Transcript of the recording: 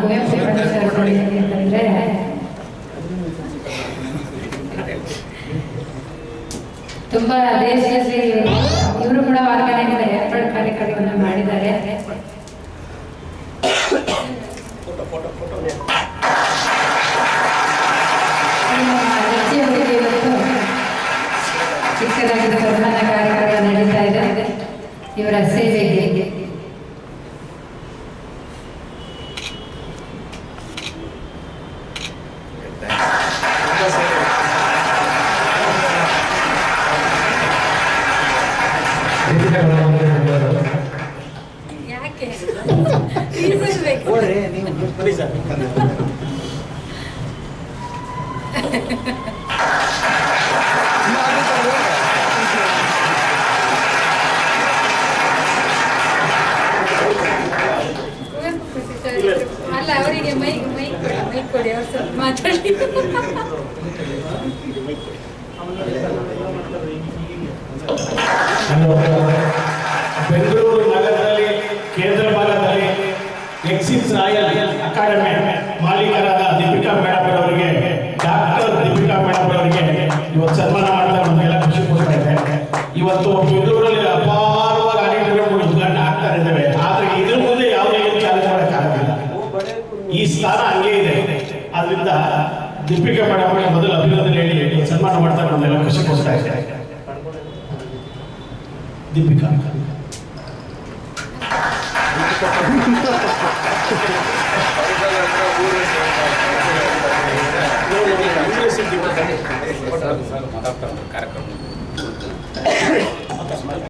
ಕುವೆಂಪು ಅಂತಂದ್ರೆ ತುಂಬಾ ದೇಶದಲ್ಲಿ ಇವರು ಕೂಡ ಆರ್ಗನೈಸ್ ಏರ್ಪಾಡು ಕಾರ್ಯಕ್ರಮವನ್ನು ಮಾಡಿದ್ದಾರೆ. ಚಿಕ್ಕದಾಗಿದ್ದ ಸನ್ಮಾನ ಕಾರ್ಯಕ್ರಮ ನಡೀತಾ ಇದೆ. ಇವರ ಸೇವೆಗೆ ಅಲ್ಲ ಅವರಿಗೆ ಮೈಕ್ ಮೈಕ್ ಕೊಡಿ ಮೈಕ್ ಕೊಡಿ ಅವ್ರು ಸ್ವಲ್ಪ ಮಾತಾಡಿ ಬೆಂಗಳೂರು ನಗರದಲ್ಲಿ, ಕೇಂದ್ರ ಭಾಗದಲ್ಲಿ ಎಕ್ಸಿಸ್ ರಾಯಲ್ ಅಕಾಡೆಮಿ ಮಾಲೀಕರಾದ ದೀಪಿಕಾ ಮೇಡಮ್ ಅವರಿಗೆ, ಡಾಕ್ಟರ್ ದೀಪಿಕಾ ಮೇಡಮ್ ಅವರಿಗೆ ಇವತ್ತು ಸನ್ಮಾನ ಮಾಡ್ತಾ ನಮಗೆಲ್ಲ ಖುಷಿ ಕೊಡ್ತಾ ಇದೆ ಇವತ್ತು ಬೆಂಗಳೂರಲ್ಲಿ ಅಪಾರವಾಗಿ ಆಡಿಟೋರಿಯಂಗಳು ಉದ್ಘಾಟನೆ ಆಗ್ತಾ ಇದ್ದಾವೆ. ಆದ್ರೆ ಇದ್ರ ಮುಂದೆ ಯಾವುದೇ ಚಾಲೆಂಜ್ ಮಾಡೋಕ್ಕಾಗಲ್ಲ ಈ ಸ್ಥಾನ ಹಂಗೆ ಇದೆ. ಅದರಿಂದ ದೀಪಿಕಾ ಮೇಡಮ್ ಮೊದಲು ಅಭಿನಂದನೆ ಹೇಳಿ ಸನ್ಮಾನ ಮಾಡ್ತಾ ಬಂದೆಲ್ಲ ಖುಷಿ ಕೊಡ್ತಾ ಇದೆ ದೀಪಿಕಾ ಕಾರ್ಯಕ್ರಮ